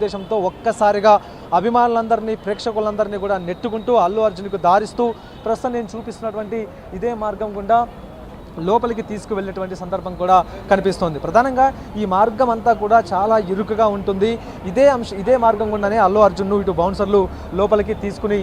ఉద్దేశంతో ఒక్కసారిగా అభిమానులందరినీ ప్రేక్షకులందరినీ కూడా నెట్టుకుంటూ అల్లు అర్జున్కు దారిస్తూ ప్రస్తుతం నేను చూపిస్తున్నటువంటి ఇదే మార్గం గుండా లోపలికి తీసుకువెళ్ళినటువంటి సందర్భం కూడా కనిపిస్తోంది. ప్రధానంగా ఈ మార్గం అంతా కూడా చాలా ఇరుకుగా ఉంటుంది. ఇదే అంశ ఇదే మార్గం గుండానే అల్లు అర్జున్ను ఇటు బౌన్సర్లు లోపలికి తీసుకుని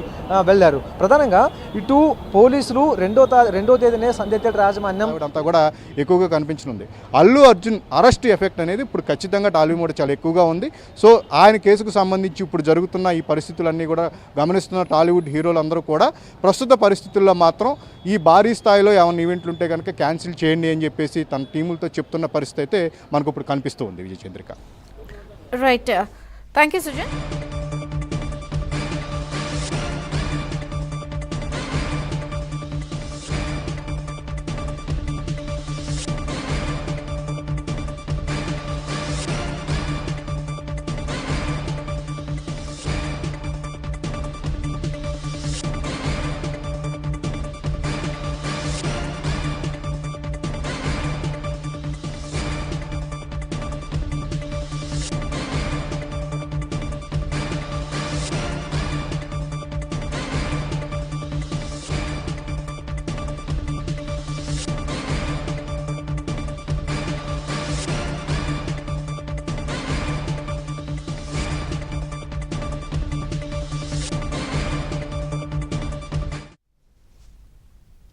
వెళ్ళారు. ప్రధానంగా ఇటు పోలీసులు రెండో రెండో తేదీనే సంజయ్ థియేటర్ యాజమాన్యం అంతా కూడా ఎక్కువగా కనిపించనుంది. అల్లు అర్జున్ అరెస్ట్ ఎఫెక్ట్ అనేది ఇప్పుడు ఖచ్చితంగా టాలీవుడ్ చాలా ఎక్కువగా ఉంది. సో ఆయన కేసుకు సంబంధించి ఇప్పుడు జరుగుతున్న ఈ పరిస్థితులన్నీ కూడా గమనిస్తున్న టాలీవుడ్ హీరోలు అందరూ కూడా ప్రస్తుత పరిస్థితుల్లో మాత్రం ఈ భారీ స్థాయిలో ఏమైనా ఈవెంట్లు ఉంటే కనుక క్యాన్సిల్ చేయండి అని చెప్పేసి తన టీములతో చెప్తున్న పరిస్థితి అయితే మనకు ఇప్పుడు కనిపిస్తూ ఉంది Vijay Chandrika. Right thank you Sujan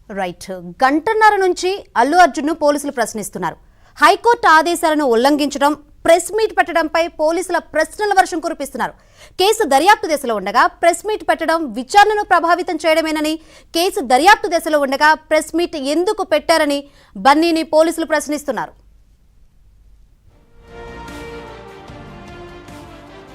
right. గంటన్నర నుంచి అల్లు అర్జున్ను పోలీసులు ప్రశ్నిస్తున్నారు. హైకోర్టు ఆదేశాలను ఉల్లంఘించడం ప్రెస్ మీట్ పెట్టడంపై పోలీసుల ప్రశ్నల వర్షం కురిపిస్తున్నారు. కేసు దర్యాప్తు దశలో ఉండగా ప్రెస్ మీట్ పెట్టడం విచారణను ప్రభావితం చేయడమేనని కేసు దర్యాప్తు దశలో ఉండగా ప్రెస్ మీట్ ఎందుకు పెట్టారని బన్నీని పోలీసులు ప్రశ్నిస్తున్నారు.